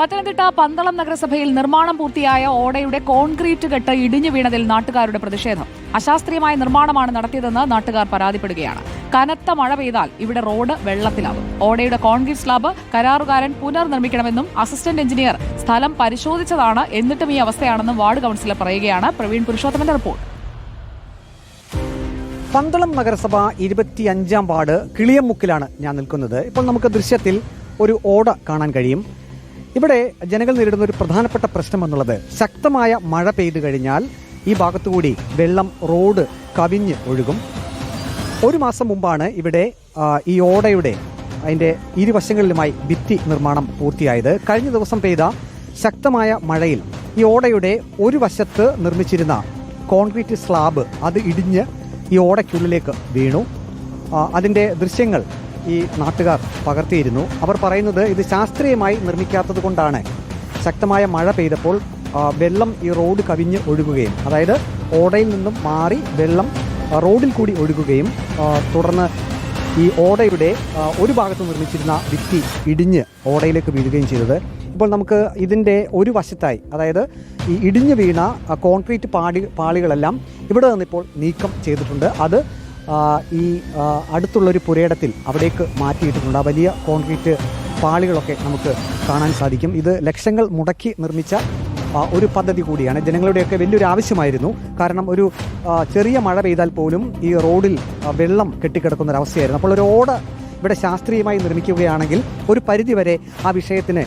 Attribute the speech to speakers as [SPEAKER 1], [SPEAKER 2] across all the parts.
[SPEAKER 1] പത്തനംതിട്ട പന്തളം നഗരസഭയിൽ നിർമ്മാണം പൂർത്തിയായ ഓടയുടെ കോൺക്രീറ്റ് കെട്ട് ഇടിഞ്ഞു വീണതിൽ നാട്ടുകാരുടെ പ്രതിഷേധം. അശാസ്ത്രീയമായ നിർമ്മാണമാണ് നടത്തിയതെന്ന് നാട്ടുകാർ പരാതിപ്പെടുകയാണ്. കനത്ത മഴ പെയ്താൽ ഇവിടെ റോഡ് വെള്ളത്തിലാവും. ഓടയുടെ കോൺക്രീറ്റ് സ്ലാബ് കരാറുകാരൻ പുനർനിർമ്മിക്കണമെന്നും അസിസ്റ്റന്റ് എഞ്ചിനീയർ സ്ഥലം പരിശോധിച്ചതാണ് എന്നിട്ടും ഈ അവസ്ഥയാണെന്നും വാർഡ് കൌൺസിലർ പറയുകയാണ്. പ്രവീൺ പുരുഷോത്തമന്റെ റിപ്പോർട്ട്.
[SPEAKER 2] പന്തളം നഗരസഭ ഇരുപത്തിയഞ്ചാം വാർഡ് കിളിയമുക്കിലാണ് ഞാൻ നിൽക്കുന്നത്. ഇപ്പോൾ നമുക്ക് ദൃശ്യത്തിൽ ഒരു ഓട കാണാൻ കഴിയും. ഇവിടെ ജനങ്ങൾ നേരിടുന്ന ഒരു പ്രധാനപ്പെട്ട പ്രശ്നം എന്നുള്ളത് ശക്തമായ മഴ പെയ്തു കഴിഞ്ഞാൽ ഈ ഭാഗത്തുകൂടി വെള്ളം റോഡ് കവിഞ്ഞ് ഒഴുകും. ഒരു മാസം മുമ്പാണ് ഇവിടെ ഈ ഓടയുടെ അതിന്റെ ഇരുവശങ്ങളിലുമായി ഭിത്തി നിർമ്മാണം പൂർത്തിയായത്. കഴിഞ്ഞ ദിവസം പെയ്ത ശക്തമായ മഴയിൽ ഈ ഓടയുടെ ഒരു വശത്ത് നിർമ്മിച്ചിരുന്ന കോൺക്രീറ്റ് സ്ലാബ് അത് ഇടിഞ്ഞ് ഈ ഓടയ്ക്കുള്ളിലേക്ക് വീണു. അതിന്റെ ദൃശ്യങ്ങൾ ഈ നാട്ടുകാർ പകർത്തിയിരുന്നു. അവർ പറയുന്നത് ഇത് ശാസ്ത്രീയമായി നിർമ്മിക്കാത്തത് കൊണ്ടാണ്. ശക്തമായ മഴ പെയ്തപ്പോൾ വെള്ളം ഈ റോഡ് കവിഞ്ഞ് ഒഴുകുകയും അതായത് ഓടയിൽ നിന്നും മാറി വെള്ളം റോഡിൽ കൂടി ഒഴുകുകയും തുടർന്ന് ഈ ഓടയുടെ ഒരു ഭാഗത്ത് നിർമ്മിച്ചിരുന്ന ഭിത്തി ഇടിഞ്ഞ് ഓടയിലേക്ക് വീഴുകയും ചെയ്തത്. ഇപ്പോൾ നമുക്ക് ഇതിന്റെ ഒരു വശത്തായി അതായത് ഈ ഇടിഞ്ഞു വീണ കോൺക്രീറ്റ് പാടി പാളികളെല്ലാം ഇവിടെ നിന്നിപ്പോൾ നീക്കം ചെയ്തിട്ടുണ്ട്. അത് ഈ അടുത്തുള്ളൊരു പുരയിടത്തിൽ അവിടേക്ക് മാറ്റിയിട്ടിട്ടുണ്ട്. ആ വലിയ കോൺക്രീറ്റ് പാളികളൊക്കെ നമുക്ക് കാണാൻ സാധിക്കും. ഇത് ലക്ഷങ്ങൾ മുടക്കി നിർമ്മിച്ച ഒരു പദ്ധതി കൂടിയാണ്. ജനങ്ങളുടെയൊക്കെ വലിയൊരു ആവശ്യമായിരുന്നു. കാരണം ഒരു ചെറിയ മഴ പെയ്താൽ പോലും ഈ റോഡിൽ വെള്ളം കെട്ടിക്കിടക്കുന്ന അവസ്ഥയായിരുന്നു. അപ്പോൾ ഒരു ഓട ഇവിടെ ശാസ്ത്രീയമായി നിർമ്മിക്കുകയാണെങ്കിൽ ഒരു പരിധിവരെ ആ വിഷയത്തിന്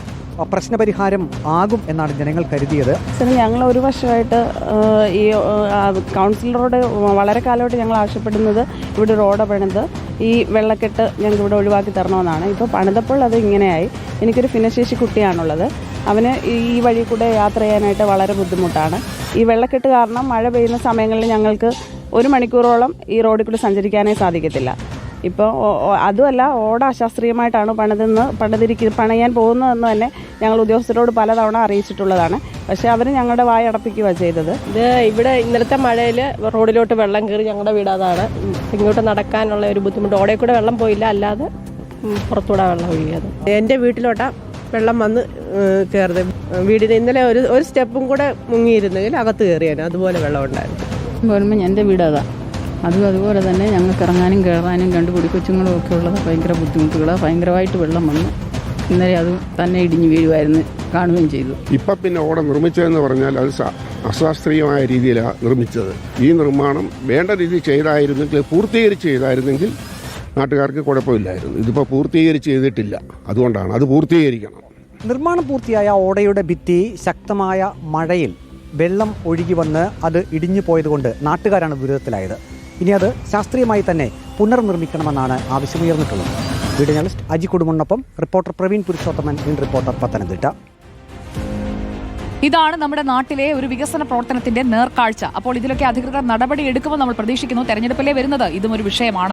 [SPEAKER 2] പ്രശ്നപരിഹാരം ആകും എന്നാണ് ജനങ്ങൾ കരുതിയത്.
[SPEAKER 3] ഞങ്ങൾ ഒരു വർഷമായിട്ട് ഈ കൗൺസിലറോട് വളരെ കാലമായിട്ട് ഞങ്ങൾ ആവശ്യപ്പെടുന്നത് ഇവിടെ റോഡ് പണിത്. ഈ വെള്ളക്കെട്ട് ഞങ്ങൾക്ക് ഇവിടെ ഒഴിവാക്കി തരണമെന്നാണ്. ഇപ്പോൾ പണിതപ്പോൾ അത് ഇങ്ങനെയായി. എനിക്കൊരു ഭിന്നശേഷി കുട്ടിയാണുള്ളത്. അവന് ഈ വഴി കൂടെ യാത്ര ചെയ്യാനായിട്ട് വളരെ ബുദ്ധിമുട്ടാണ്. ഈ വെള്ളക്കെട്ട് കാരണം മഴ പെയ്യുന്ന സമയങ്ങളിൽ ഞങ്ങൾക്ക് ഒരു മണിക്കൂറോളം ഈ റോഡിൽ കൂടെ സഞ്ചരിക്കാനേ സാധിക്കത്തില്ല. ഇപ്പോൾ അതുമല്ല ഓട അശാസ്ത്രീയമായിട്ടാണ് പണിതെന്ന് പണിതിരിക്ക പണിയാൻ പോകുന്നതെന്ന് തന്നെ ഞങ്ങൾ ഉദ്യോഗസ്ഥരോട് പലതവണ അറിയിച്ചിട്ടുള്ളതാണ്. പക്ഷേ അവർ ഞങ്ങളുടെ വായ അടപ്പിക്കുകയാണ് ചെയ്തത്.
[SPEAKER 4] ഇത് ഇവിടെ ഇന്നലത്തെ മഴയിൽ റോഡിലോട്ട് വെള്ളം കയറി ഞങ്ങളുടെ വീടാതാണ് അതാണ്. ഇങ്ങോട്ട് നടക്കാനുള്ള ഒരു ബുദ്ധിമുട്ട്. ഓടെ കൂടെ വെള്ളം പോയില്ല അല്ലാതെ പുറത്തൂടെ വെള്ളം ഒഴുകിയത്.
[SPEAKER 5] എന്റെ വീട്ടിലോട്ടാ വെള്ളം വന്ന് കയറുന്നത് വീടിന് ഇന്നലെ ഒരു ഒരു സ്റ്റെപ്പും കൂടെ മുങ്ങിയിരുന്നെങ്കിൽ അകത്ത് കയറിയാണ് അതുപോലെ വെള്ളം ഉണ്ടായിരുന്നു.
[SPEAKER 6] ഗവൺമെന്റ് എന്റെ വീട് അതാ. അതും അതുപോലെ തന്നെ ഞങ്ങൾക്ക് ഇറങ്ങാനും കയറാനും രണ്ട് കുടിക്കൊച്ചുങ്ങളും കൊച്ചുങ്ങളും ഒക്കെ ഉള്ളത് ഭയങ്കര ബുദ്ധിമുട്ടുകളാണ് ഭയങ്കരമായിട്ട് വെള്ളം വന്നു. ഇന്നലെ അത് തന്നെ ഇടിഞ്ഞു വീഴുമായിരുന്നു കാണുകയും ചെയ്തു.
[SPEAKER 7] ഇപ്പം പിന്നെ ഓട നിർമ്മിച്ചതെന്ന് പറഞ്ഞാൽ അത് അശാസ്ത്രീയമായ രീതിയിലാണ് നിർമ്മിച്ചത്. ഈ നിർമ്മാണം വേണ്ട രീതിയിൽ ചെയ്തായിരുന്നെങ്കിൽ പൂർത്തീകരിച്ച് ചെയ്തായിരുന്നെങ്കിൽ നാട്ടുകാർക്ക് കുഴപ്പമില്ലായിരുന്നു. ഇതിപ്പോൾ പൂർത്തീകരിച്ച് ചെയ്തിട്ടില്ല. അതുകൊണ്ടാണ് അത് പൂർത്തീകരിക്കണം.
[SPEAKER 2] നിർമ്മാണം പൂർത്തിയായ ഓടയുടെ ഭിത്തി ശക്തമായ മഴയിൽ വെള്ളം ഒഴുകി വന്ന് അത് ഇടിഞ്ഞു പോയതുകൊണ്ട് നാട്ടുകാരാണ് ദുരിതത്തിലായത്. ഇനി അത് ശാസ്ത്രീയമായി തന്നെ പുനർനിർമ്മിക്കണമെന്നാണ് ആവശ്യമുയർന്നിട്ടുള്ളത്. Video journalist Aji കുടുംബനൊപ്പം reporter Praveen Purushothaman in reporter Pathanamthitta.
[SPEAKER 1] ഇതാണ് നമ്മുടെ നാട്ടിലെ ഒരു വികസന പ്രവർത്തനത്തിന്റെ നേർക്കാഴ്ച. അപ്പോൾ ഇതിലൊക്കെ അധികൃതർ നടപടി എടുക്കുമെന്ന് നമ്മൾ പ്രതീക്ഷിക്കുന്നു. തെരഞ്ഞെടുപ്പിലെ വരുന്നത്? ഇതും ഒരു വിഷയമാണ്.